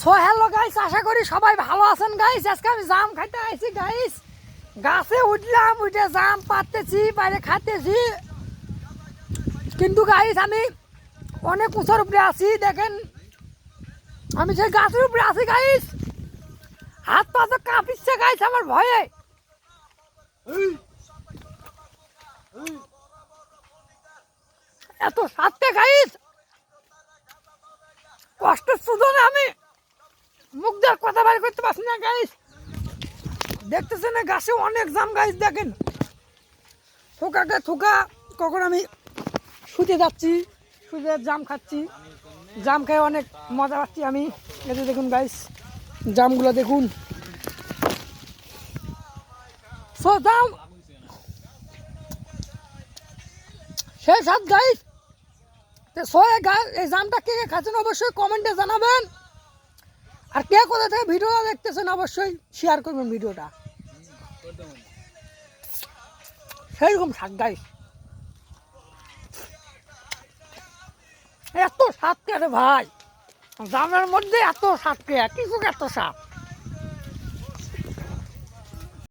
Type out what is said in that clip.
So hello guys, আশা করি সবাই ভালো আছেন গাইস। আজকে আমি জাম খাইতে আইছি গাইস। গাছে উঠলাম, উঠে জাম পাততেছি, বাইরে খাইতেছি। কিন্তু গাইস, আমি অনেক উঁচুর উপরে আছি, দেখেন। আমি সেই গাছের উপরে আছি গাইস, হাত পা তো কাঁপিচ্ছে গাইস আমার ভয়ে। এত সাতটা গাইস কষ্টের সুদনে আমি। দেওয়ার করতে পারছি না গাইস দেখতেছেন না, গাছে অনেক জাম গাইস দেখেন। থোকাকে থোকা, কখন আমি শুতে যাচ্ছি শুতে জাম খাচ্ছি। জাম খেয়ে অনেক মজা পাচ্ছি আমি। এতে দেখুন গাইস জামগুলো দেখুন। সো, জাম। সাত গাইস তো সোয়ে গাছ এই জামটা কে কে খাচ্ছেন অবশ্যই কমেন্টে জানাবেন। আর কে কোথা থেকে ভিডিওটা দেখতেছেন অবশ্যই শেয়ার করবেন ভিডিওটা। সেইরকম স্বাদ গাইস এত স্বাদ কে ভাই? দামের মধ্যে এত স্বাদ কে? কিছু এত স্বাদ